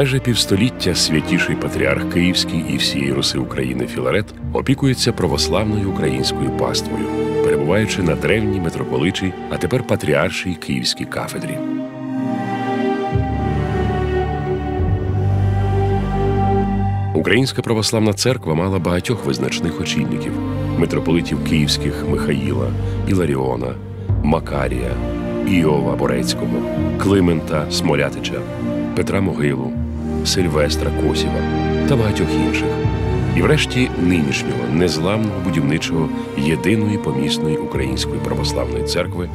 Майже півстоліття святіший патріарх Київський і всієї Руси України Філарет опікується православною українською паствою, перебуваючи на древній митрополичій, а тепер патріаршій Київській кафедрі. Українська православна церква мала багатьох визначних очільників митрополитів київських Михаїла, Іларіона, Макарія, Іова Борецького, Климента Смолятича, Петра Могилу, Сильвестра Косіва та багатьох інших, і, врешті, нинішнього незламного будівничого єдиної помісної української православної церкви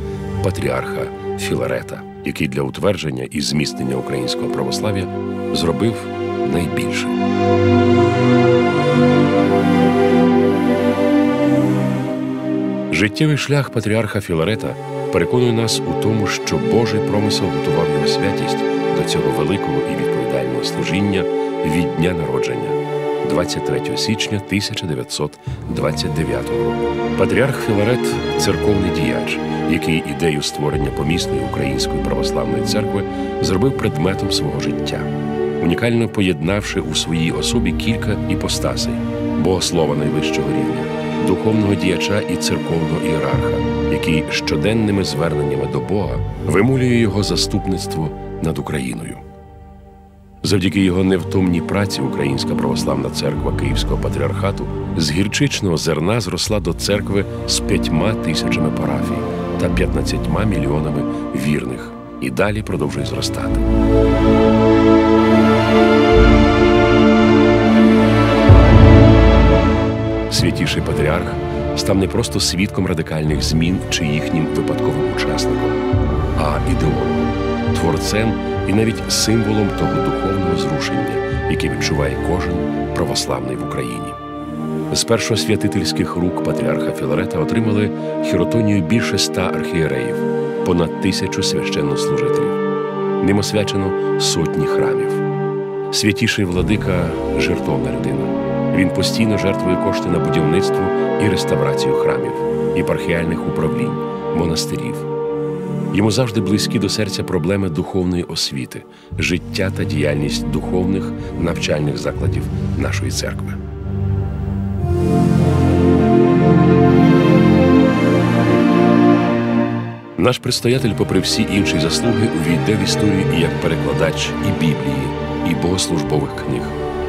патріарха Філарета, який для утвердження і зміцнення українського православ'я зробив найбільше. Життєвий шлях патріарха Філарета переконує нас у тому, що Божий промисел готував його святість до цього великого і відповідального служіння від дня народження 23 січня 1929 року. Патріарх Філарет церковний діяч, який ідею створення помісної української православної церкви зробив предметом свого життя, унікально поєднавши у своїй особі кілька іпостасей богослова найвищого рівня, духовного діяча і церковного ієрарха, який щоденними зверненнями до Бога вимулює його заступництво над Україною. Завдяки його невтомній праці Українська православна церква Київського патріархату з гірчичного зерна зросла до церкви з п'ятьма тисячами парафій та 15 мільйонами вірних і далі продовжує зростати. Святіший патріарх став не просто свідком радикальних змін чи їхнім випадковим учасником, а ідеологом, творцем і навіть символом того духовного зрушення, яке відчуває кожен православний в Україні. З першосвятительських рук патріарха Філарета отримали хіротонію більше ста архієреїв, понад тисячу священнослужителів. Ним освячено сотні храмів. Святіший владика жертовна людина. Він постійно жертвує кошти на будівництво і реставрацію храмів, єпархіальних управлінь, монастирів. Йому завжди близькі до серця проблеми духовної освіти, життя та діяльність духовних навчальних закладів нашої церкви. Наш предстоятель, попри всі інші заслуги, увійде в історію і як перекладач і Біблії, і богослужбових книг,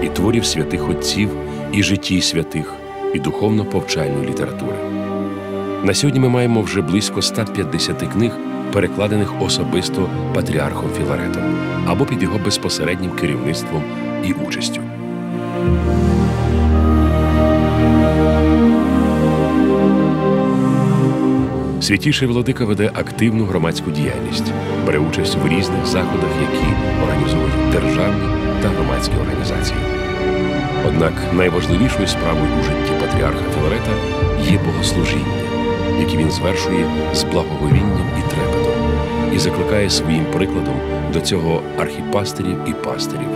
і творів святих отців, і житті святих, і духовно-повчальної літератури. На сьогодні ми маємо вже близько 150 книг, перекладених особисто патріархом Філаретом або під його безпосереднім керівництвом і участю. Святіший владика веде активну громадську діяльність, бере участь в різних заходах, які організовують державні та громадські організації. Однак найважливішою справою у житті патріарха Філарета є богослужіння, яке він звершує з благоговінням і трепетом, і закликає своїм прикладом до цього архіпастирів і пастирів.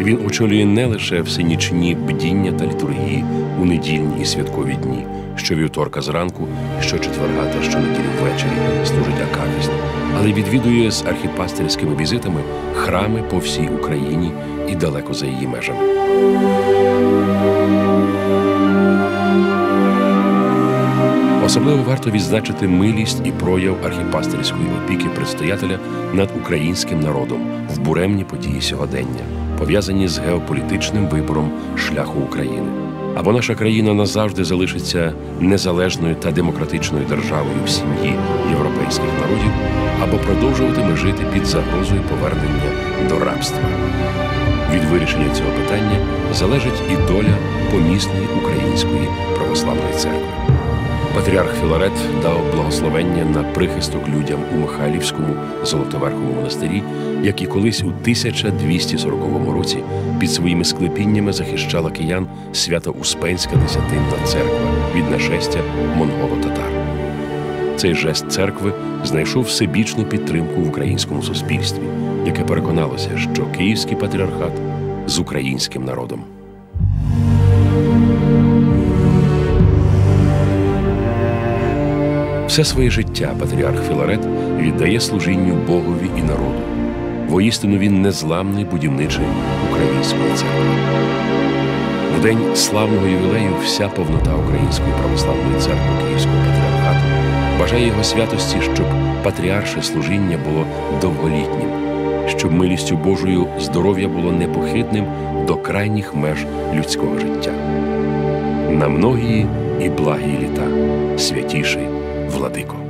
Він очолює не лише всенічні бдіння та літургії у недільні і святкові дні, що вівторка зранку, що четверга та щонеділі ввечері служить акафіст, але відвідує з архіпастирськими візитами храми по всій Україні і далеко за її межами. Особливо варто відзначити милість і прояв архіпастирської опіки предстоятеля над українським народом в буремні події сьогодення, пов'язані з геополітичним вибором шляху України. Або наша країна назавжди залишиться незалежною та демократичною державою в сім'ї європейських народів, або продовжуватиме жити під загрозою повернення до рабства. Від вирішення цього питання залежить і доля помісної української православної церкви. Патріарх Філарет дав благословення на прихисток людям у Михайлівському Золотоверховому монастирі, як і колись у 1240 році під своїми склепіннями захищала киян Свято-Успенська Десятинна церква від нашестя монголо-татар. Цей жест церкви знайшов всебічну підтримку в українському суспільстві, яке переконалося, що Київський патріархат з українським народом. Все своє життя патріарх Філарет віддає служінню Богові і народу. Воістину він незламний будівничий української церкви. В день славного ювілею вся повнота Української православної церкви Київського патріархату бажає його святості, щоб патріарше служіння було довголітнім, щоб милістю Божою здоров'я було непохитним до крайніх меж людського життя. На многії і благі літа, святіший владико.